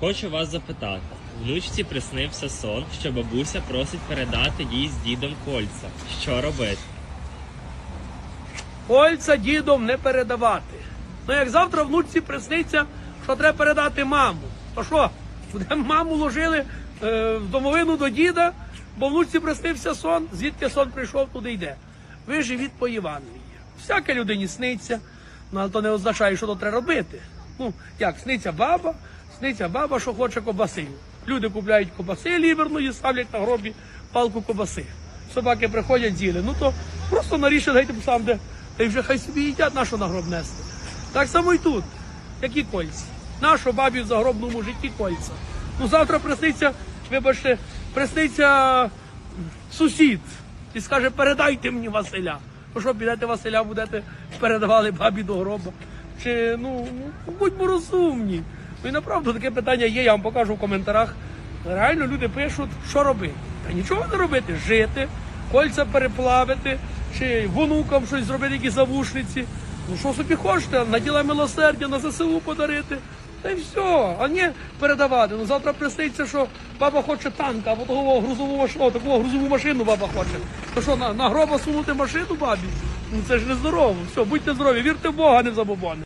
Хочу вас запитати. Внучці приснився сон, що бабуся просить передати їй з дідом кольця. Що робити? Кольця дідом не передавати. Ну як завтра внучці присниться, що треба передати маму. То що, маму ложили е, в домовину до діда, бо внучці приснився сон, звідки сон прийшов, туди йде. Ви живіть по Євангелії. Всяке людині сниться, ну, але то не означає, що то треба робити. Ну, як, сниться баба, сниться баба, що хоче кобаси. Люди купляють кобаси ліверної, ставлять на гробі палку кобаси. Собаки приходять з'їли. Ну то просто нарішили гайте сам, де та й вже хай собі їдять, на що на гроб нести. Так само і тут. Які кольці? Нащо бабі в загробному житті кольця? Ну завтра присниться, вибачте, присниться сусід і скаже, передайте мені Василя. Ну що, підете Василя, будете передавали бабі до гроба. Чи ну будьмо розумні. Ну і направду таке питання є, я вам покажу в коментарях. Реально люди пишуть, що робити. Та нічого не робити, жити, кольця переплавити, чи внукам щось зробити, які завушниці. Ну що собі хочете, на діла милосердя, на ЗСУ подарити. Та й все, а не передавати. Ну завтра присниться, що баба хоче танк, або такого грузову машину, такого грузову машину баба хоче. То що, на, на гроба сунути машину бабі? Ну це ж не здорово. Все, будьте здорові, вірте в Бога, не в забобони.